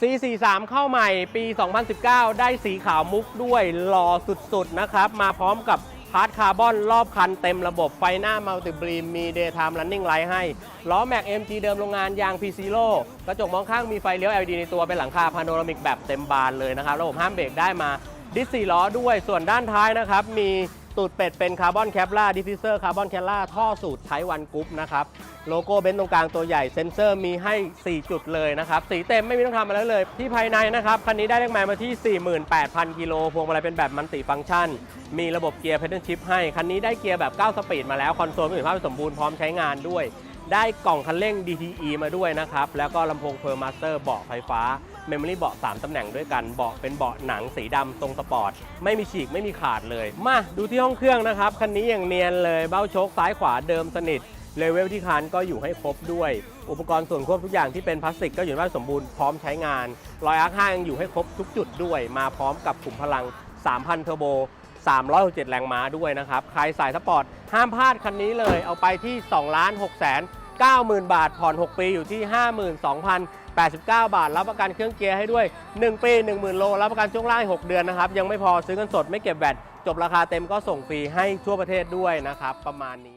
C43 เข้าใหม่ปี 2019 ได้สีขาวมุกด้วยหล่อสุด ๆ นะครับ มาพร้อมกับพาร์ทคาร์บอนรอบคันเต็มระบบไฟหน้ามัลติบรีมมี Daytime Running Light ให้ ล้อแม็ก MG เดิมโรงงานยาง p ี0กระจกมองข้างมีไฟเลี้ยว LED ในตัวเป็นหลังคาพาโนรามิกแบบเต็มบานเลยนะครับ ระบบห้ามเบรกได้มา ดิสสี่ล้อด้วยส่วนด้านท้ายนะครับ มีตูดเป็ดเป็นคาร์บอนแคปล่าดิฟฟิเซอร์คาร์บอนแคปล่าท่อสูตรไทวันกรุ๊ปนะครับ โลโก้เบนซ์ตรงกลางตัวใหญ่เซ็นเซอร์มีให้ 4 จุดเลยนะครับ สีเต็มไม่มีต้องทำอะไรเลย ที่ภายในนะครับคันนี้ได้เลขหมายมาที่ 48,000 กิโลพวงมาลัยเป็นแบบมันติฟังก์ชัน มีระบบเกียร์เพด a l ชิพให้ คันนี้ได้เกียร์แบบ 9 สปีดมาแล้ว คอนโซลมีภาพสมบูรณ์พร้อมใช้งานด้วย ได้กล่องคันเร่ง DTE มาด้วยนะครับ แล้วก็ลำโพงเพอร์มาสเตอร์เบาะไฟฟ้าเมมโมรี่เบาะ3ตำแหน่งด้วยกัน เบาะเป็นเบาะหนังสีดำทรงสปอร์ต ไม่มีฉีกไม่มีขาดเลย มาดูที่ห้องเครื่องนะครับ คันนี้อย่างเนียนเลย เบ้าโชคซ้ายขวาเดิมสนิท เลเวลที่คานก็อยู่ให้ครบด้วย อุปกรณ์ส่วนควบทุกอย่างที่เป็นพลาสติกก็อยู่ในสภาสมบูรณ์พร้อมใช้งานรอยอาร์คห้างยังอยู่ให้ครบทุกจุดด้วย มาพร้อมกับขุมพลัง 3,000 เทอร์โบ 367 แรงม้าด้วยนะครับ ใครสายสปอร์ตห้ามพลาดคันนี้เลย เอาไปที่ 2 ล้าน6แสน90,000 บาท ผ่อน 6 ปีอยู่ที่ 52,089 บาท รับประกันเครื่องเกียร์ให้ด้วย 1 ปี 10,000 โล รับประกันช่วงล่าง 6 เดือนนะครับ ยังไม่พอซื้อเงินสดไม่เก็บแบตจบราคาเต็มก็ส่งฟรีให้ทั่วประเทศด้วยนะครับ ประมาณนี้